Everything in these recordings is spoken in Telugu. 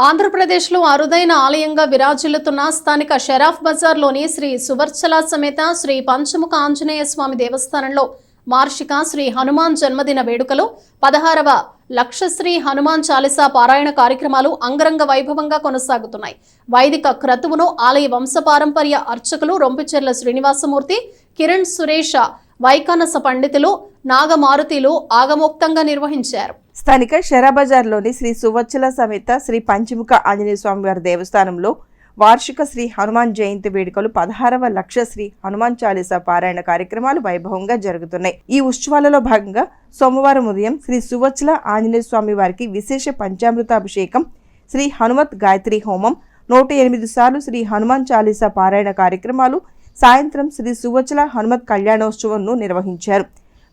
ఆంధ్రప్రదేశ్లో అరుదైన ఆలయంగా విరాజిల్లుతున్న స్థానిక షరాఫ్ బజార్లోని శ్రీ సువర్చల సమేత శ్రీ పంచముఖ ఆంజనేయ స్వామి దేవస్థానంలో వార్షిక శ్రీ హనుమాన్ జన్మదిన వేడుకలు పదహారవ లక్షశ్రీ హనుమాన్ చాలీసా పారాయణ కార్యక్రమాలు అంగరంగ వైభవంగా కొనసాగుతున్నాయి. వైదిక క్రతువును ఆలయ వంశపారంపర్య అర్చకులు రొంపిచెర్ల శ్రీనివాసమూర్తి కిరణ్ సురేష వైకానస పండితులు నాగమారుతిలు ఆగమోక్తంగా నిర్వహించారు. స్థానిక షరాబజార్లోని శ్రీ సువచ్చల సమేత శ్రీ పంచముఖ ఆంజనేయ స్వామి వారి దేవస్థానంలో వార్షిక శ్రీ హనుమాన్ జయంతి వేడుకలు పదహారవ లక్ష శ్రీ హనుమాన్ చాలీసా పారాయణ కార్యక్రమాలు వైభవంగా జరుగుతున్నాయి. ఈ ఉత్సవాలలో భాగంగా సోమవారం ఉదయం శ్రీ సువచ్చల ఆంజనేయ స్వామి వారికి విశేష పంచామృతాభిషేకం శ్రీ హనుమత్ గాయత్రి హోమం నూట ఎనిమిది సార్లు శ్రీ హనుమాన్ చాలీసా పారాయణ కార్యక్రమాలు సాయంత్రం శ్రీ సువచల హనుమత్ కళ్యాణోత్సవంను నిర్వహించారు.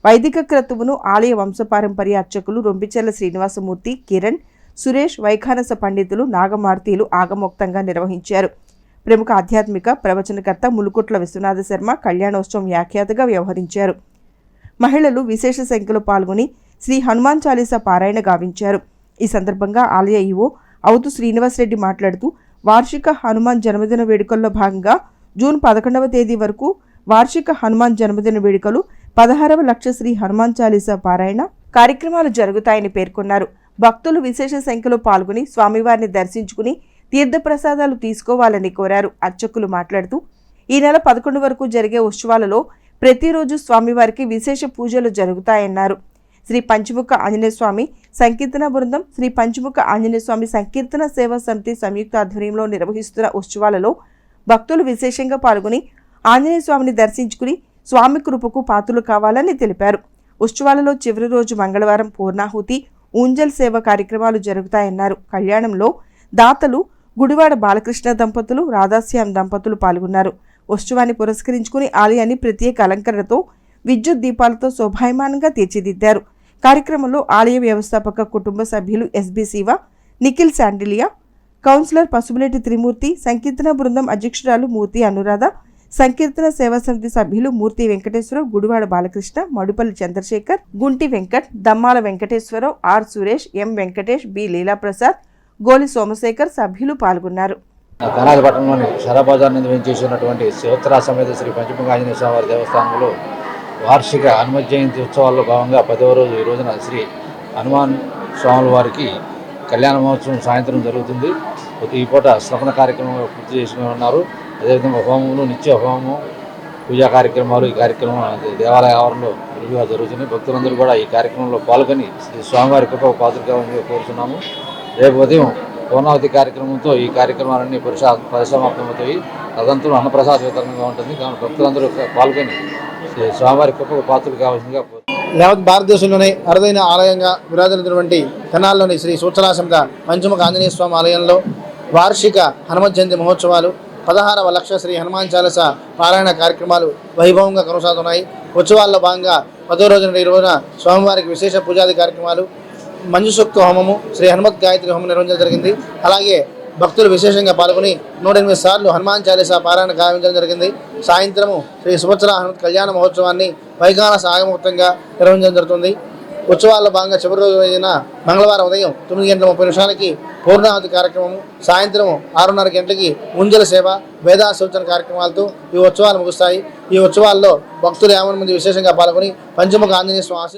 వైదిక క్రతువును ఆలయ వంశపారంపర్య అర్చకులు రొంపిచెర్ల శ్రీనివాసమూర్తి కిరణ్ సురేష్ వైఖానస పండితులు నాగమార్తీలు ఆగమోక్తంగా నిర్వహించారు. ప్రముఖ ఆధ్యాత్మిక ప్రవచనకర్త ములుకుట్ల విశ్వనాథ శర్మ కళ్యాణోత్సవం వ్యాఖ్యాతగా వ్యవహరించారు. మహిళలు విశేష సంఖ్యలో పాల్గొని శ్రీ హనుమాన్ చాలీసా పారాయణ గావించారు. ఈ సందర్భంగా ఆలయ ఈవో అవుతు శ్రీనివాసరెడ్డి మాట్లాడుతూ వార్షిక హనుమాన్ జన్మదిన వేడుకల్లో భాగంగా జూన్ పదకొండవ తేదీ వరకు వార్షిక హనుమాన్ జన్మదిన వేడుకలు పదహారవ లక్ష శ్రీ హనుమాన్ చాలీసా పారాయణ కార్యక్రమాలు జరుగుతాయని పేర్కొన్నారు. భక్తులు విశేష సంఖ్యలో పాల్గొని స్వామివారిని దర్శించుకుని తీర్థప్రసాదాలు తీసుకోవాలని కోరారు. అర్చకులు మాట్లాడుతూ ఈ నెల పదకొండు వరకు జరిగే ఉత్సవాలలో ప్రతిరోజు స్వామివారికి విశేష పూజలు జరుగుతాయన్నారు. శ్రీ పంచముఖ ఆంజనేయస్వామి సంకీర్తన బృందం శ్రీ పంచముఖ ఆంజనేయస్వామి సంకీర్తన సేవా సమితి సంయుక్త ఆధ్వర్యంలో నిర్వహిస్తున్న ఉత్సవాలలో భక్తులు విశేషంగా పాల్గొని ఆంజనేయ స్వామిని దర్శించుకుని స్వామి కృపకు పాత్రలు కావాలని తెలిపారు. ఉత్సవాలలో చివరి రోజు మంగళవారం పూర్ణాహుతి ఊంజల్ సేవ కార్యక్రమాలు జరుగుతాయన్నారు. కళ్యాణంలో దాతలు గుడివాడ బాలకృష్ణ దంపతులు రాధాశ్యాం దంపతులు పాల్గొన్నారు. ఉత్సవాన్ని పురస్కరించుకుని ఆలయాన్ని ప్రత్యేక అలంకరణతో విద్యుత్ దీపాలతో శోభాయమానంగా తీర్చిదిద్దారు. కార్యక్రమంలో ఆలయ వ్యవస్థాపక కుటుంబ సభ్యులు ఎస్బి శివ నిఖిల్ శాండిలియా కౌన్సిలర్ పసుపులేటి త్రిమూర్తి సంకీర్తన బృందం అధ్యక్షురాలు మూర్తి అనురాధ సంకీర్తన సేవా సమితి సభ్యులు Murthy Venkateswararao Gudivada Balakrishna Madupalli Chandrasekhar Gunti Venkat Dammala Venkateswararao R Suresh M Venkatesh B Leelaprasad Goli Somasekhar సభ్యులు పాల్గొన్నారు. తెనాలి పట్టణంలోని షరాబజార్ నుండి వెంచేసినటువంటి శివత్రా సమేత శ్రీ పంచముఖ స్వామి దేవస్థానంలో వార్షిక హనుమత్ జయంతి ఉత్సవాల్లో భాగంగా పదవ రోజు ఈ రోజున శ్రీ హనుమాన్ స్వాముల వారికి కళ్యాణ మహోత్సవం సాయంత్రం జరుగుతుంది. ఈ పూట శ్రవణ కార్యక్రమం పూర్తి చేసుకుని ఉన్నారు అదేవిధంగా హోమములు నిత్య హోమము పూజా కార్యక్రమాలు ఈ కార్యక్రమం దేవాలయ ఆవరణలో విరివిగా జరుగుతున్నాయి. భక్తులందరూ కూడా ఈ కార్యక్రమంలో పాల్గొని శ్రీ స్వామివారి కృప పాత్రగా కోరుతున్నాము రేపు ఉదయం పూర్ణావతి కార్యక్రమంతో ఈ కార్యక్రమాలన్నీ పరిశా పరిసమాప్తమవుతాయి. తదంతరం అన్నప్రసాద వితరణగా ఉంటుంది. కానీ భక్తులందరూ పాల్గొని శ్రీ స్వామివారి కృపకు పాత్రలు కావాల్సిందిగా కోరుతున్నాము. యావత్ భారతదేశంలోనే అరుదైన ఆలయంగా విరాజనటువంటి తెనాల్లోని శ్రీ సూచనాశంత పంచముఖ ఆంజనేయ స్వామి ఆలయంలో వార్షిక హనుమత్ జయంతి మహోత్సవాలు పదహారవ లక్ష శ్రీ హనుమాన్ చాలస పారాయణ కార్యక్రమాలు వైభవంగా కొనసాగుతున్నాయి. ఉత్సవాల్లో భాగంగా పదో రోజున ఈ రోజున స్వామివారికి విశేష పూజాది కార్యక్రమాలు మంజుసూక్త హోమము శ్రీ హనుమత్ గాయత్రి హోమం నిర్వహించడం జరిగింది. అలాగే భక్తులు విశేషంగా పాల్గొని నూట ఎనిమిది సార్లు హనుమాన్ చాలీసా పారాయణ గావించడం జరిగింది. సాయంత్రము శ్రీ సుభద్ర హనుమత్ కళ్యాణ మహోత్సవాన్ని వైగాన సాగముక్తంగా నిర్వహించడం జరుగుతుంది. ఉత్సవాల్లో భాగంగా చివరి రోజు అయిన మంగళవారం ఉదయం తొమ్మిది గంటల ముప్పై నిమిషాలకి పూర్ణావతి కార్యక్రమము సాయంత్రం ఆరున్నర గంటలకి ముంజల సేవ వేదా సూచన కార్యక్రమాలతో ఈ ఉత్సవాలు ముగుస్తాయి. ఈ ఉత్సవాల్లో భక్తులు యాభై మంది విశేషంగా పాల్గొని పంచముఖ ఆంజనేయ స్వామి